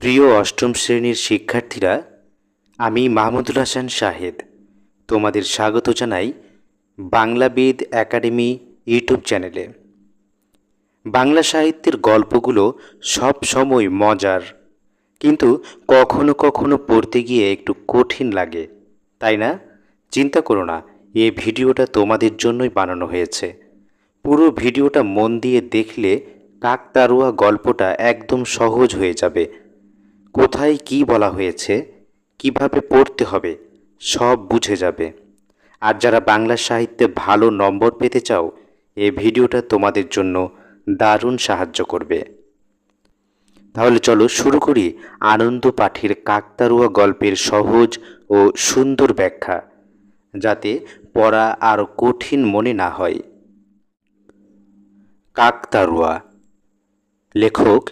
প্রিয় অষ্টম শ্রেণির শিক্ষার্থীরা, আমি মাহমুদুল হাসান শাহেদ তোমাদের স্বাগত জানাই বাংলাবিদ একাডেমি ইউটিউব চ্যানেলে। বাংলা সাহিত্যের গল্পগুলো সব সময় মজার, কিন্তু কখনো কখনো পড়তে গিয়ে একটু কঠিন লাগে। তাই না? চিন্তা করো না, এ ভিডিওটা তোমাদের জন্যই বানানো হয়েছে। পুরো ভিডিওটা মন দিয়ে দেখলে কাকতারুয়া গল্পটা একদম সহজ হয়ে যাবে। কোথায় কি বলা হয়েছে, কীভাবে পড়তে হবে, সব বুঝে যাবে। আর যারা বাংলা সাহিত্যে ভালো নম্বর পেতে চাও এই ভিডিওটা তোমাদের জন্য দারুণ সাহায্য করবে। তাহলে চলো শুরু করি আনন্দ পাঠের কাকতারুয়া গল্পের সহজ ও সুন্দর ব্যাখ্যা, যাতে পড়া আর কঠিন মনে না হয়। কাকতারুয়া, লেখক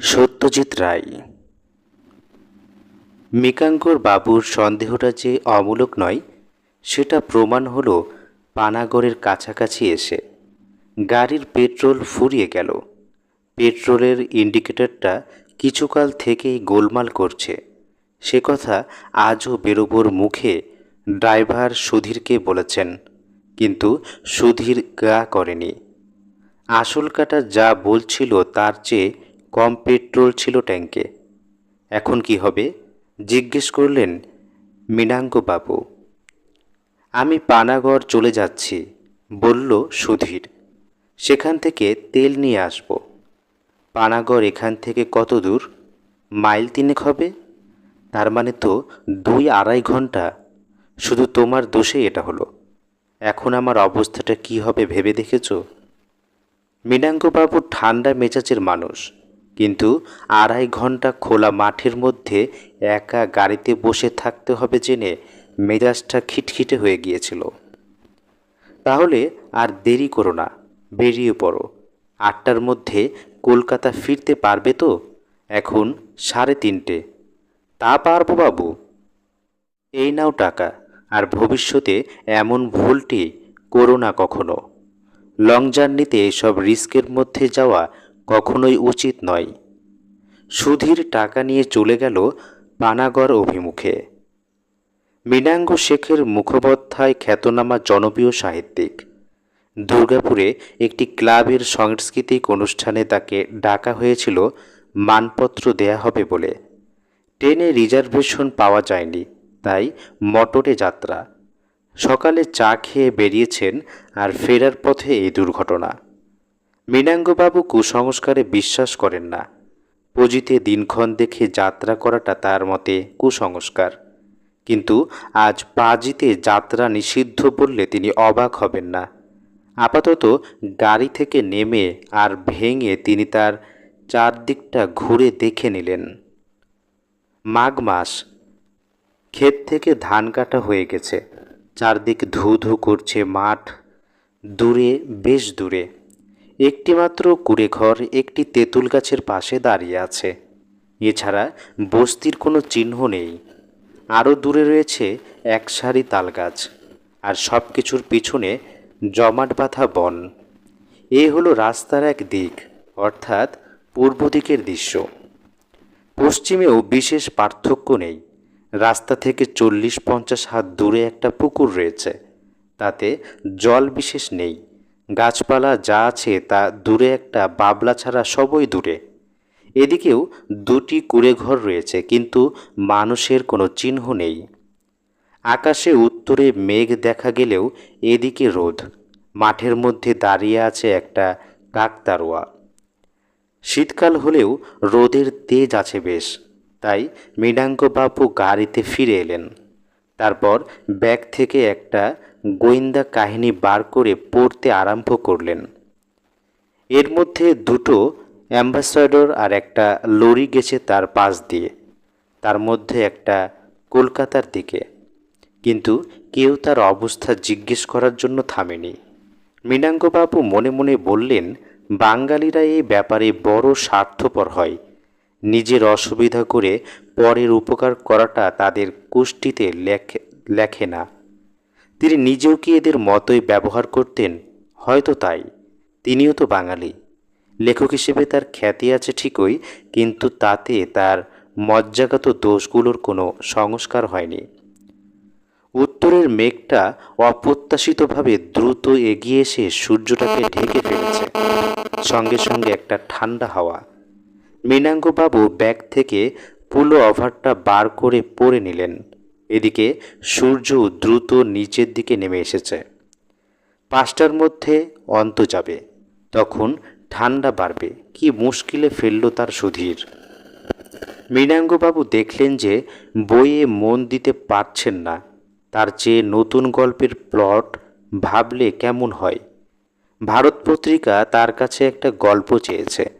সত্যজিৎ রায়। মিকাঙ্কর বাবুর সন্দেহটা যে অমূলক নয়, সেটা প্রমাণ হলো পানাগড়ের কাছাকাছি এসে। গাড়ির পেট্রোল ফুরিয়ে গেল। পেট্রোলের ইন্ডিকেটরটা কিছুকাল থেকেই গোলমাল করছে। সে কথা আজও বেরোবোর মুখে ড্রাইভার সুধীরকে বলেছেন, কিন্তু সুধীর গা করেনি। আসল কাটা যা বলছিল তার চেয়ে কম পেট্রোল ছিল ট্যাঙ্কে এখন কি হবে? জিজ্ঞেস করলেন মীনাঙ্গবাবু আমি পানাগড় চলে যাচ্ছি, বলল সুধীর। সেখান থেকে তেল নিয়ে আসব। পানাগড় এখান থেকে কত দূর? মাইল তিনেক হবে। তার মানে তো দুই আড়াই ঘণ্টা। শুধু তোমার দোষে এটা হলো। এখন আমার অবস্থাটা কি হবে ভেবে দেখেছ? মীনাঙ্গবাবু ঠান্ডা মেজাজের মানুষ, কিন্তু আড়াই ঘণ্টা খোলা মাঠের মধ্যে একা গাড়িতে বসে থাকতে হবে জেনে মেজাজটা খিটখিটে হয়ে গিয়েছিল। তাহলে আর দেরি করো না, বেরিয়ে পড়ো। আটটার মধ্যে কলকাতা ফিরতে পারবে তো? এখন সাড়ে তিনটে। তা পারব বাবু। এই নাও টাকা, আর ভবিষ্যতে এমন ভুলটি করো না কখনো। লং জার্নিতে এসব রিস্কের মধ্যে যাওয়া কখনোই উচিত নয়। সুধীর টাকা নিয়ে চলে গেল পানাগড় অভিমুখে। মীনাঙ্গ শেখের মুখোপাধ্যায় খ্যাতনামা জনপ্রিয় সাহিত্যিক। দুর্গাপুরে একটি ক্লাবের সাংস্কৃতিক অনুষ্ঠানে তাকে ডাকা হয়েছিল, মানপত্র দেয়া হবে বলে। ট্রেনে রিজার্ভেশন পাওয়া যায়নি, তাই মটরে যাত্রা। সকালে চা খেয়ে বেরিয়েছেন আর ফেরার পথে এই দুর্ঘটনা। মীনাঙ্গবাবু কুসংস্কারে বিশ্বাস করেন না। পুঁজিতে দিনক্ষণ দেখে যাত্রা করাটা তার মতে কুসংস্কার। কিন্তু আজ পাজিতে যাত্রা নিষিদ্ধ বললে তিনি অবাক হবেন না। আপাতত গাড়ি থেকে নেমে আর ভেঙে তিনি তার চারদিকটা ঘুরে দেখে নিলেন। মাঘ মাস, ক্ষেত থেকে ধান কাটা হয়ে গেছে। চারদিক ধু ধু করছে মাঠ, দূরে, বেশ দূরে। একটিমাত্র কুড়ে ঘর একটি তেঁতুল গাছের পাশে দাঁড়িয়ে আছে। এছাড়া বস্তির কোনো চিহ্ন নেই। আরও দূরে রয়েছে এক সারি তাল গাছ আর সব কিছুর পিছনে জমাট বাঁধা বন। এ হলো রাস্তার এক দিক, অর্থাৎ পূর্ব দিকের দৃশ্য। পশ্চিমেও বিশেষ পার্থক্য নেই। রাস্তা থেকে চল্লিশ পঞ্চাশ হাত দূরে একটা পুকুর রয়েছে। তাতে জল বিশেষ নেই। গাছপালা যা আছে তা দূরে একটা বাবলা ছাড়া সবই দূরে। এদিকেও দুটি কুড়ে ঘর রয়েছে, কিন্তু মানুষের কোনো চিহ্ন নেই। আকাশে উত্তরে মেঘ দেখা গেলেও এদিকে রোদ। মাঠের মধ্যে দাঁড়িয়ে আছে একটা কাকতারোয়া শীতকাল হলেও রোদের তেজ আছে বেশ, তাই মৃণাঙ্গবাবু গাড়িতে ফিরে এলেন। তারপর ব্যাগ থেকে একটা গোয়েন্দা কাহিনী বার করে পড়তে আরম্ভ করলেন। এর মধ্যে দুটো অ্যাম্বাসাডর আর একটা লরি গেছে তার পাশ দিয়ে। তার মধ্যে একটা কলকাতার দিকে। কিন্তু কেউ তার অবস্থা জিজ্ঞেস করার জন্য থামেনি। মৃণাঙ্গবাবু মনে মনে বললেন, বাঙালিরা এই ব্যাপারে বড় স্বার্থপর হয়। নিজের অসুবিধা করে পরের উপকার করাটা তাদের কুষ্টিতে লেখে না। তিনি নিজেও কি এদের মতোই ব্যবহার করতেন? হয়তো তাই। তিনিও তো বাঙালি। লেখক হিসেবে তার খ্যাতি আছে ঠিকই, কিন্তু তাতে তার মজ্জাগত দোষগুলোর কোনো সংস্কার হয়নি। উত্তরের মেঘটা অপ্রত্যাশিতভাবে দ্রুত এগিয়ে এসে সূর্যটাকে ঢেকে ফেলেছে। সঙ্গে সঙ্গে একটা ঠান্ডা হাওয়া। মীনাঙ্গবাবু ব্যাগ থেকে পুলো অভারটা বার করে পরে নিলেন। এদিকে সূর্য দ্রুত নিচের দিকে নেমে এসেছে। পাঁচটার মধ্যে অন্ত যাবে। তখন ঠান্ডা বাড়বে। কি মুশকিলে ফেলল তার সুধীর। মৃণাঙ্গবাবু দেখলেন যে বইয়ে মন দিতে পারছেন না। তার চেয়ে নতুন গল্পের প্লট ভাবলে কেমন হয়? ভারত পত্রিকা তার কাছে একটা গল্প চেয়েছে।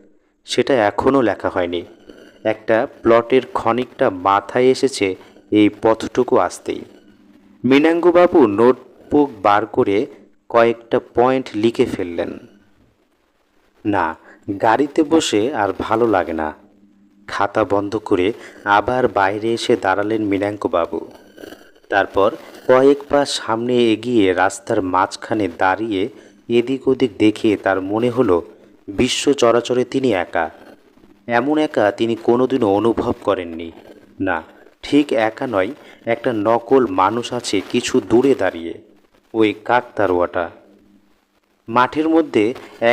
সেটা এখনও লেখা হয়নি। একটা প্লটের ক্ষণিকটা মাথায় এসেছে এই পথটুকু আসতেই। মীনাঙ্গবাবু নোটবুক বার করে কয়েকটা পয়েন্ট লিখে ফেললেন। না, গাড়িতে বসে আর ভালো লাগে না। খাতা বন্ধ করে আবার বাইরে এসে দাঁড়ালেন মীনাঙ্কবাবু তারপর কয়েক পা সামনে এগিয়ে রাস্তার মাঝখানে দাঁড়িয়ে এদিক ওদিক দেখে তার মনে হলো, বিশ্ব চরাচরে তিনি একা। এমন একা তিনি কোনোদিনও অনুভব করেননি। না ঠিক একা নয়, একটা নকল মানুষ আছে কিছু দূরে দাঁড়িয়ে, ওই কাকতারুয়াটা মাঠের মধ্যে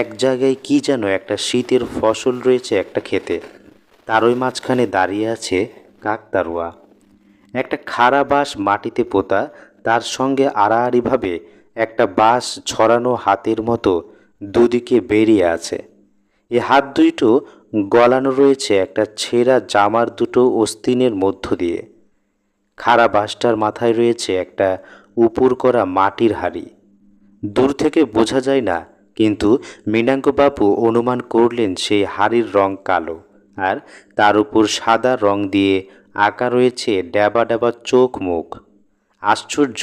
এক জায়গায় কি যেন একটা শীতের ফসল রয়েছে একটা তার ওই মাঝখানে দাঁড়িয়ে আছে কাকতারুয়া একটা খাড়া বাঁশ মাটিতে পোতা, তার সঙ্গে আড়াআড়িভাবে একটা বাঁশ ছড়ানো হাতের মতো দুদিকে বেরিয়ে আছে। এ হাত দুইটো গলানো রয়েছে একটা ছেঁড়া জামার দুটো অস্তিনের মধ্য দিয়ে। খাড়া বাঁশটার মাথায় রয়েছে একটা উপর করা মাটির হাড়ি। দূর থেকে বোঝা যায় না, কিন্তু মীনাঙ্গবাবু অনুমান করলেন সেই হাড়ির রং কালো আর তার উপর সাদা রং দিয়ে আঁকা রয়েছে ড্যাবা ড্যাবা চোখ মুখ। আশ্চর্য,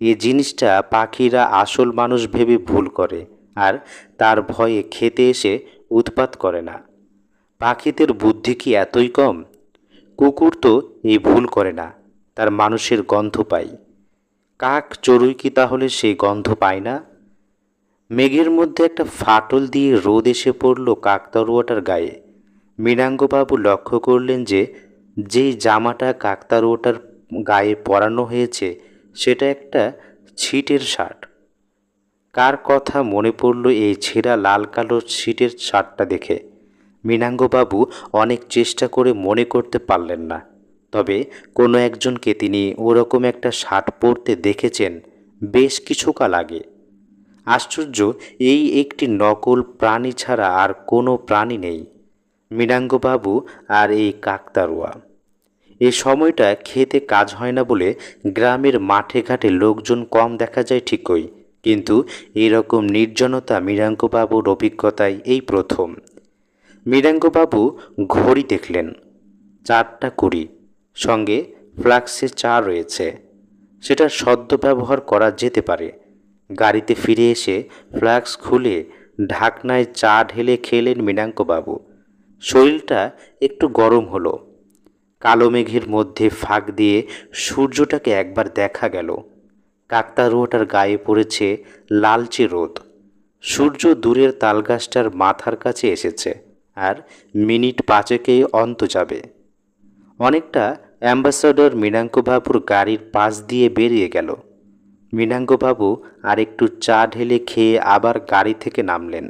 এ জিনিসটা পাখিরা আসল মানুষ ভেবে ভুল করে আর তার ভয়ে খেতে এসে উৎপাত করে না। পাখিদের বুদ্ধি কি এতই কম? কুকুর তো এই ভুল করে না, তার মানুষের গন্ধ পায় কাক চড়ুই কি তাহলে সেই গন্ধ পায় না? মেঘের মধ্যে একটা ফাটল দিয়ে রোদ এসে পড়ল কাকতারুয়াটার গায়ে। মীনাঙ্গবাবু লক্ষ্য করলেন যে যেই জামাটা কাকতারুয়াটার গায়ে পরানো হয়েছে, সেটা একটা ছিটের শার্ট। কার কথা মনে পড়ল এই ছেঁড়া লাল কালো ছিটের শার্টটা দেখে? মীনাঙ্গবাবু অনেক চেষ্টা করে মনে করতে পারলেন না। তবে কোনো একজনকে তিনি ওরকম একটা শার্ট পরতে দেখেছেন বেশ কিছুকাল আগে। আশ্চর্য, এই একটি নকল প্রাণী ছাড়া আর কোনো প্রাণী নেই। মৃণাঙ্গবাবু আর এই কাকতারুয়া। এ সময়টা খেতে কাজ হয় না বলে গ্রামের মাঠে ঘাটে লোকজন কম দেখা যায় ঠিকই, কিন্তু এরকম নির্জনতা মীরাঙ্গবাবুর অভিজ্ঞতায় এই প্রথম। মীরাঙ্গবাবু ঘড়ি দেখলেন। চারটা কুড়ি। সঙ্গে ফ্লাক্সে চা রয়েছে। সেটা সদ্য ব্যবহার করা যেতে পারে। গাড়িতে ফিরে এসে ফ্লাক্স খুলে ঢাকনায় চা ঢেলে খেলেন মীনাঙ্কবাবু শরীরটা একটু গরম হলো। কালো মেঘের মধ্যে ফাঁক দিয়ে সূর্যটাকে একবার দেখা গেল। কাকতারুয়াটার গায়ে পড়েছে লালচে রোদ। সূর্য দূরের তালগাছটার মাথার কাছে এসেছে। আর মিনিট পাঁচেকেই অন্ত যাবে। অনেকটা অ্যাম্বাসাডর মীনাঙ্কবাবুর গাড়ির পাশ দিয়ে বেরিয়ে গেল। মীনাঙ্গবাবু আর একটু চা ঢেলে খেয়ে আবার গাড়ি থেকে নামলেন।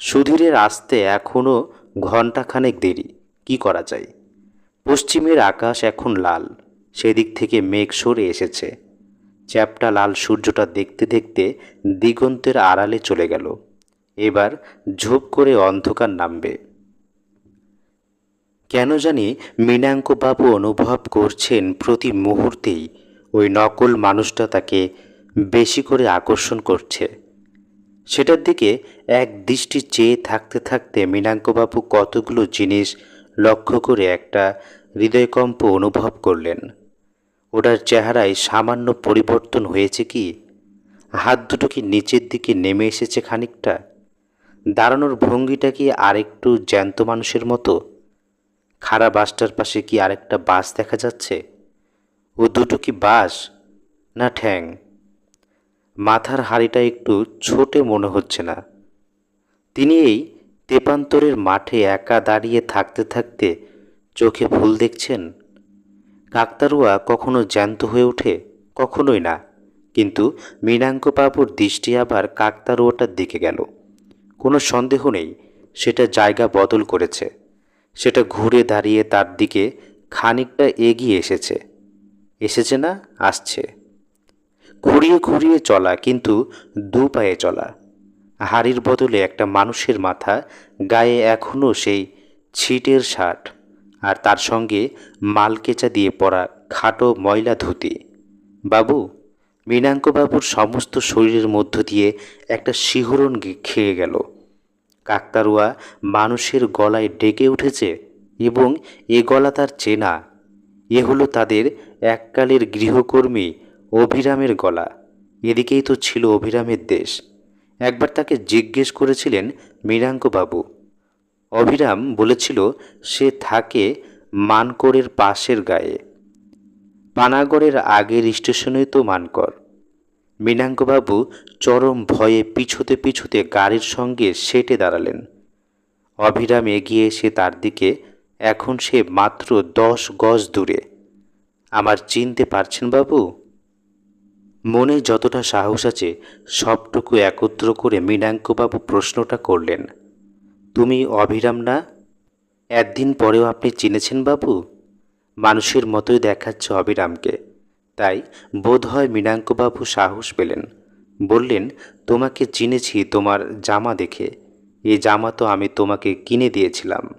সুধীরের আসতে এখনও ঘণ্টাখানেক দেরি, কি করা যায়? পশ্চিমের আকাশ এখন লাল, সেদিক থেকে মেঘ সরে এসেছে। চ্যাপটা লাল সূর্যটা দেখতে দেখতে দিগন্তের আড়ালে চলে গেল। এবার ঝোপ করে অন্ধকার নামবে। কেন জানি মীনাঙ্কবাবু অনুভব করছেন প্রতি মুহূর্তেই ওই নকল মানুষটা তাকে বেশি করে আকর্ষণ করছে। সেটার দিকে এক দৃষ্টি চেয়ে থাকতে থাকতে মীনাঙ্কবাবু কতগুলো জিনিস লক্ষ্য করে একটা হৃদয়কম্প অনুভব করলেন। ওটার চেহারায় সামান্য পরিবর্তন হয়েছে কি? হাত দুটো কি নিচের দিকে নেমে এসেছে খানিকটা? দাঁড়ানোর ভঙ্গিটা কি আরেকটু জ্যান্ত মানুষের মতো? খাড়া বাসটার পাশে কি আরেকটা বাস দেখা যাচ্ছে? ও দুটো কি বাস? না ঠ্যাং। মাথার হাড়িটা একটু ছোটে মনে হচ্ছে না। তিনি এই তেপান্তরের মাঠে একা দাঁড়িয়ে থাকতে থাকতে চোখে ভুল দেখছেন? কাকতারুয়া কখনো জ্যান্ত হয়ে ওঠে? কখনোই না। কিন্তু মীনাঙ্ক বাবুর দৃষ্টি আবার কাকতারুয়াটার দিকে গেল। কোনো সন্দেহ নেই, সেটা জায়গা বদল করেছে। সেটা ঘুরে দাঁড়িয়ে তার দিকে খানিকটা এগিয়ে এসেছে। এসেছে না, আসছে। ঘুরিয়ে ঘুরিয়ে চলা, কিন্তু দু পায়ে চলা। হাড়ির বদলে একটা মানুষের মাথা, গায়ে এখনও সেই ছিটের শার্ট, আর তার সঙ্গে মালকেচা দিয়ে পরা খাটো ময়লা ধুতি। বাবু মীনাঙ্কবাবুর সমস্ত শরীরের মধ্য দিয়ে একটা শিহরণ খেয়ে গেল। কাকতারুয়া মানুষের গলায় ডেকে উঠেছে এবং এ গলা তার চেনা। এ হলো তাদের এককালের গৃহকর্মী অভিরামের গলা। এদিকেই তো ছিল অভিরামের দেশ। একবার তাকে জিজ্ঞেস করেছিলেন মৃণাঙ্কবাবু। অভিরাম বলেছিল, সে থাকে মানকরের পাশের গায়ে। পানাগড়ের আগের স্টেশনেই তো মানকর। মীনাঙ্কবাবু চরম ভয়ে পিছুতে পিছুতে গাড়ির সঙ্গে সেটে দাঁড়ালেন। অভিরাম এগিয়ে এসে তার দিকে, এখন সে মাত্র দশ গজ দূরে। আমার চিনতে পারছেন বাবু? মনে যতটা সাহস আছে, সবটুকু একত্র করে মীনাঙ্কবাবু প্রশ্নটা করলেন। তুমি অভিরাম না? একদিন পরেও আপনি চিনেছেন বাবু? মানুষের মতোই দেখাচ্ছে অবিরামকে। তাই বোধ হয় মীনাঙ্কবাবু সাহস পেলেন। বললেন, তোমাকে চিনেছি তোমার জামা দেখে। এই জামা তো আমি তোমাকে কিনে দিয়েছিলাম।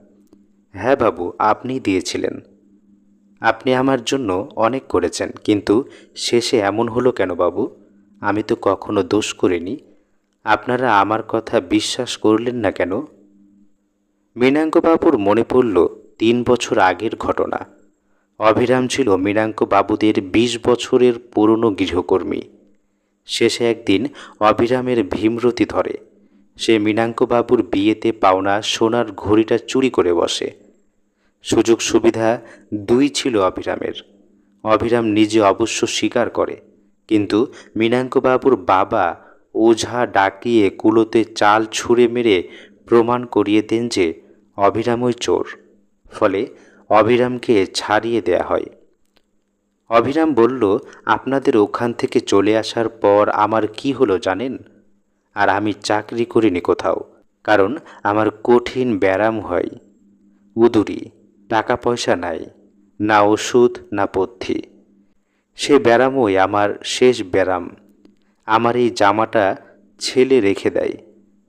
হ্যাঁ বাবু আপনি দিয়েছিলেন। আপনি আমার জন্য অনেক করেছেন, কিন্তু শেষে এমন হলো কেন বাবু? আমি তো কখনো দোষ করিনি। আপনারা আমার কথা বিশ্বাস করলেন না কেন? মীনাঙ্কবাবুর মনে পড়ল, তিন বছর আগের ঘটনা। অভিরাম ছিল মীনাঙ্ক বাবুদের বিশ বছরের পুরনো গৃহকর্মী। শেষে একদিন অভিরামের ভীমরতি ধরে। সে মীনাঙ্কবাবুর বিয়েতে পাওনা সোনার ঘড়িটা চুরি করে বসে। সুযোগ সুবিধা দুই ছিল অভিরামের। অভিরাম নিজে অবশ্য স্বীকার করে, কিন্তু মীনাঙ্কবাবুর বাবা ওঝা ডাকিয়ে কুলোতে চাল ছুঁড়ে মেরে প্রমাণ করিয়ে দেন যে অভিরামই চোর। ফলে অভিরামকে ছাড়িয়ে দেয়া হয়। অভিরাম বলল, আপনাদের ওখান থেকে চলে আসার পর আমার কি হলো জানেন? আর আমি চাকরি করিনি কোথাও, কারণ আমার কঠিন ব্যারাম হয়। উদুরি টাকা পয়সা নাই, না ওষুধ, না পথ্যি। সে ব্যারামই আমার শেষ ব্যারাম আমার এই জামাটা ছেলে রেখে দেয়।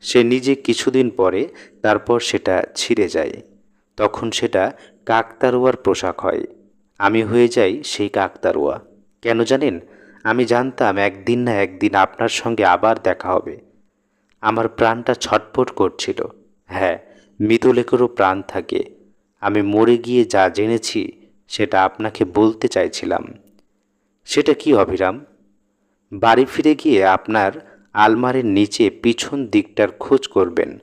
সে নিজে কিছুদিন পরে তারপর সেটা ছিঁড়ে যায়। তখন সেটা কাকতারুয়ার পোশাক হয়। আমি হয়ে যাই সেই কাকতারুয়া। কেন জানেন? আমি জানতাম একদিন না একদিন আপনার সঙ্গে আবার দেখা হবে। আমার প্রাণটা ছটফট করছিল। হ্যাঁ মৃতলেখেরও প্রাণ থাকে। আমি মরে গিয়ে যা জেনেছি, সেটা আপনাকে বলতে চাইছিলাম। সেটা কি অভিরাম? বাড়ি ফিরে গিয়ে আপনার আলমারির নিচে পিছন দিকটার খোঁজ করবেন।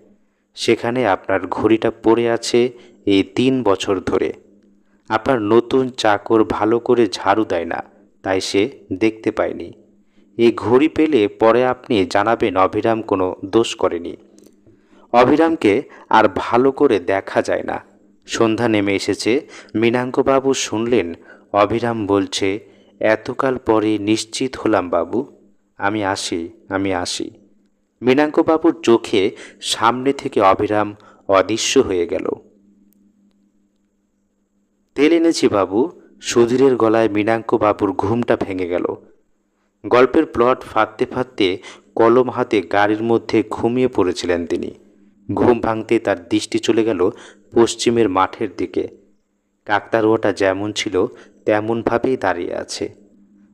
সেখানে আপনার ঘড়িটা পড়ে আছে এই তিন বছর ধরে। আপনার নতুন চাকর ভালো করে ঝাড়ু দেয় না, তাই সে দেখতে পায়নি। এই ঘড়ি পেলে পরে আপনি জানাবেন অভিরাম কোনো দোষ করেনি। অভিরামকে আর ভালো করে দেখা যায় না। সন্ধ্যা নেমে এসেছে। মীনাঙ্কবাবু শুনলেন। অভিরাম বলছে, এতকাল পরে নিশ্চিত হলাম বাবু। আমি আসি আমি আসি। মীনাঙ্কবাবুর চোখে সামনে থেকে অভিরাম অদৃশ্য হয়ে গেল। তেল এনেছি বাবু। সুধীরের গলায় মীনাঙ্ক বাবুর ঘুমটা ভেঙে গেল। গল্পের প্লট ফাঁদতে ফাঁদতে কলম হাতে গাড়ির মধ্যে ঘুমিয়ে পড়েছিলেন তিনি। ঘুম ভাঙতে তার দৃষ্টি চলে গেল পশ্চিমের মাঠের দিকে। কাকতারুয়াটা যেমন ছিল, তেমনভাবেই দাঁড়িয়ে আছে।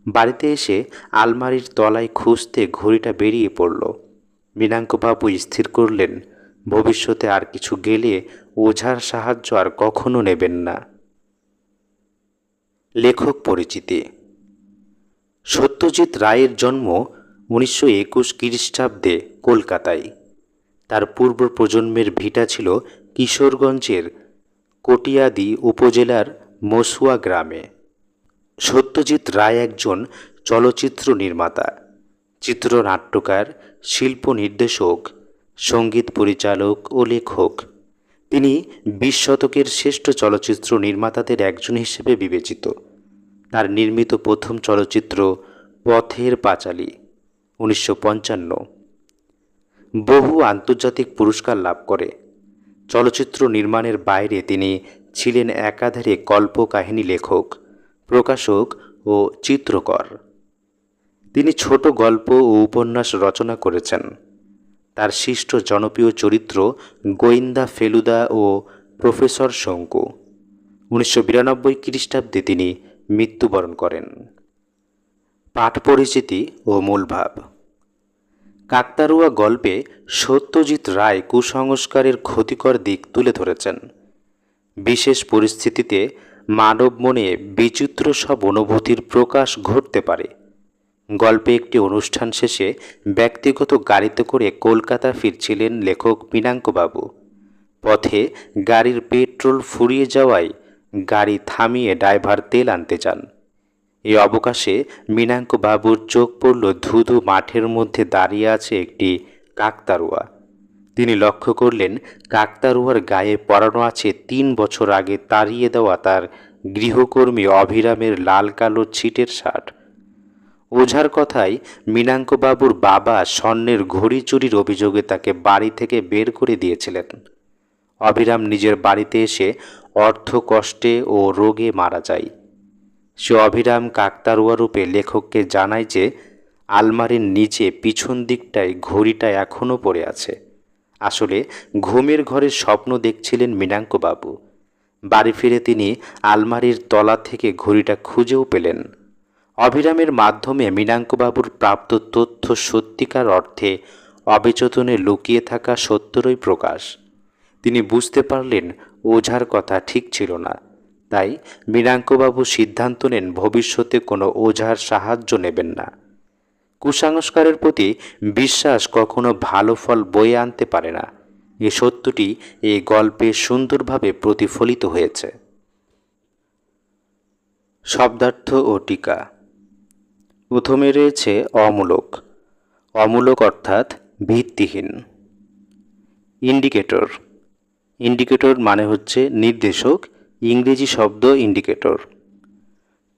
বাড়িতে এসে আলমারির তলায় খুঁজতে ঘড়িটা বেরিয়ে পড়ল। মীনাঙ্কবাবু স্থির করলেন, ভবিষ্যতে আর কিছু গেলে ওঝার সাহায্য আর কখনো নেবেন না। লেখক পরিচিতি। সত্যজিৎ রায়ের জন্ম উনিশশো একুশ খ্রিস্টাব্দে কলকাতায়। তার পূর্ব প্রজন্মের ভিটা ছিল কিশোরগঞ্জের কটিয়াদি উপজেলার মসুয়া গ্রামে। সত্যজিৎ রায় একজন চলচ্চিত্র নির্মাতা, চিত্রনাট্যকার শিল্প নির্দেশক সংগীত পরিচালক ও লেখক। তিনি বিশ শতকের শ্রেষ্ঠ চলচ্চিত্র নির্মাতাদের একজন হিসেবে বিবেচিত। তার নির্মিত প্রথম চলচ্চিত্র পথের পাঁচালী, উনিশশো পঞ্চান্ন। বহু আন্তর্জাতিক পুরস্কার লাভ করে। চলচ্চিত্র নির্মাণের বাইরে তিনি ছিলেন একাধারে কল্পকাহিনী লেখক, প্রকাশক ও চিত্রকর। তিনি ছোট গল্প ও উপন্যাস রচনা করেছেন। তার সৃষ্ট জনপ্রিয় চরিত্র গোয়েন্দা ফেলুদা ও প্রফেসর শঙ্কু। উনিশশো বিরানব্বই খ্রিস্টাব্দে তিনি মৃত্যুবরণ করেন। পাঠ পরিচিতি ও মূলভাব কাকতারুয়া গল্পে সত্যজিৎ রায় কুসংস্কারের ক্ষতিকর দিক তুলে ধরেছেন। বিশেষ পরিস্থিতিতে মানব মনে বিচিত্র সব অনুভূতির প্রকাশ ঘটতে পারে। গল্পে একটি অনুষ্ঠান শেষে ব্যক্তিগত গাড়িতে করে কলকাতা ফিরছিলেন লেখক মীনাঙ্কবাবু। পথে গাড়ির পেট্রোল ফুরিয়ে যাওয়ায় গাড়ি থামিয়ে ড্রাইভার তেল আনতে যান। এই অবকাশে বাবুর চোখ পড়ল ধুধু মাঠের মধ্যে দাঁড়িয়ে আছে একটি কাকতারুয়া। তিনি লক্ষ্য করলেন, কাকতারুয়ার গায়ে পরানো আছে তিন বছর আগে তাড়িয়ে দেওয়া তার গৃহকর্মী অভিরামের লাল কালো ছিটের শার্ট। ওঝার কথায় মীনাঙ্কবাবুর বাবা স্বর্ণের ঘড়ি চুরির অভিযোগে তাকে বাড়ি থেকে বের করে দিয়েছিলেন। অভিরাম নিজের বাড়িতে এসে অর্থ কষ্টে ও রোগে মারা যায়। সে অভিরাম কাকতারুয়া রূপে লেখককে জানায় যে, আলমারির নিচে পিছন দিকটায় ঘড়িটা এখনও পড়ে আছে। আসলে ঘুমের ঘরে স্বপ্ন দেখছিলেন মীনাঙ্কবাবু। বাড়ি ফিরে তিনি আলমারির তলা থেকে ঘড়িটা খুঁজেও পেলেন। অভিরামের মাধ্যমে মীনাঙ্কবাবুর প্রাপ্ত তথ্য সত্যিকার অর্থে অবেচেতনে লুকিয়ে থাকা সত্যরই প্রকাশ। তিনি বুঝতে পারলেন ওঝার কথা ঠিক ছিল না। তাই মীনাঙ্কবাবু সিদ্ধান্ত নেন ভবিষ্যতে কোনো ওঝার সাহায্য নেবেন না। কুসংস্কারের প্রতি বিশ্বাস কখনো ভালো ফল বয়ে আনতে পারে না। এ সত্যটি এই গল্পে সুন্দরভাবে প্রতিফলিত হয়েছে। শব্দার্থ ও টিকা প্রথমে রয়েছে অমূলক। অমূলক অর্থাৎ ভিত্তিহীন। ইন্ডিকেটর। ইন্ডিকেটর মানে হচ্ছে নির্দেশক, ইংরেজি শব্দ ইন্ডিকেটর।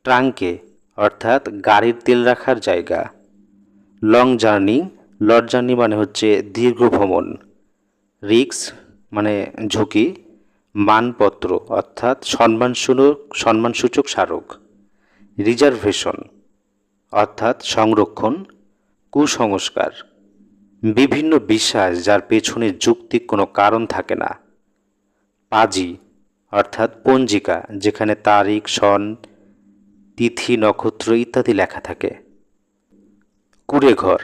ট্রাঙ্কে, অর্থাৎ গাড়ির তেল রাখার জায়গা। লং জার্নি লট জার্নি মানে হচ্ছে দীর্ঘ ভ্রমণ। রিক্স মানে ঝুঁকি। মানপত্র, অর্থাৎ সম্মানসূচক সম্মানসূচক স্মারক। রিজার্ভেশন। অর্থাৎ সংরক্ষণ, কুসংস্কার, বিভিন্ন বিশ্বাস যার পেছনে যুক্তিক কোনো কারণ থাকে না। পাজি, অর্থাৎ পঞ্জিকা, যেখানে তারিখ, সন, তিথি, নক্ষত্র ইত্যাদি লেখা থাকে। কুড়ে ঘর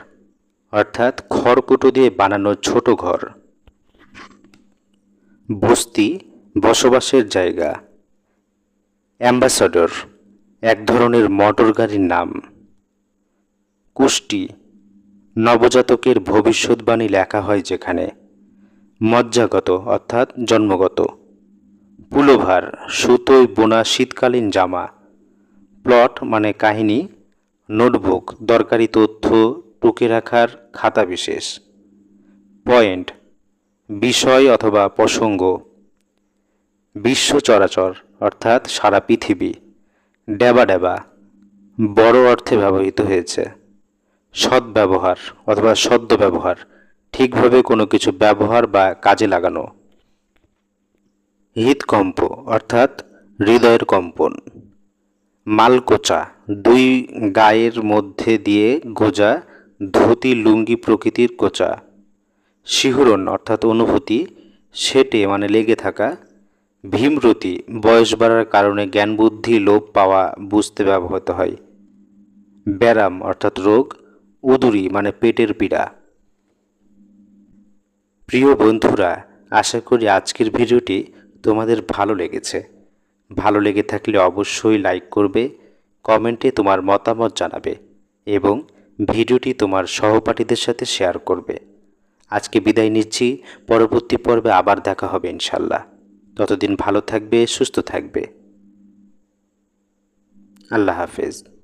অর্থাৎ খড়কুটো দিয়ে বানানো ছোট ঘর। বস্তি, বসবাসের জায়গা। অ্যাম্বাসাডর, এক ধরনের মোটর গাড়ির নাম। কুষ্টি নবজাতকের ভবিষ্যৎবাণী লেখা হয় যেখানে মজ্জাগত, অর্থাৎ জন্মগত। পুলোভার, সুতোয় বোনা শীতকালীন জামা। প্লট মানে কাহিনী, নোটবুক, দরকারি তথ্য, টুকে রাখার খাতা বিশেষ। পয়েন্ট, বিষয় অথবা প্রসঙ্গ। বিশ্ব চরাচর, অর্থাৎ সারা পৃথিবী। ডেবা ডেবা, বড় অর্থে ব্যবহৃত হয়েছে। সদ্ব্যবহার অথবা সদ্য ব্যবহার ঠিকভাবে কোনো কিছু ব্যবহার বা কাজে লাগানো। হৃদকম্প অর্থাৎ হৃদয়ের কম্পন। মালকোচা, দুই গায়ের মধ্যে দিয়ে গোজা ধুতি লুঙ্গি প্রকৃতির কোচা। শিহরণ অর্থাৎ অনুভূতি, সেটে মানে লেগে থাকা। ভীমরতি, বয়স বাড়ার কারণে জ্ঞান বুদ্ধি লোপ পাওয়া বুঝতে ব্যবহৃত হয়। ব্যারাম অর্থাৎ রোগ উদুরি মানে পেটের পীড়া। প্রিয় বন্ধুরা, আশা করি আজকের ভিডিওটি তোমাদের ভালো লেগেছে। ভালো লেগে থাকলে অবশ্যই লাইক করবে, কমেন্টে তোমার মতামত জানাবে এবং ভিডিওটি তোমার সহপাঠীদের সাথে শেয়ার করবে। আজকে বিদায় নিচ্ছি, পরবর্তী পর্বে আবার দেখা হবে ইনশাল্লাহ। ততদিন ভালো থাকবে, সুস্থ থাকবে। আল্লাহ হাফেজ।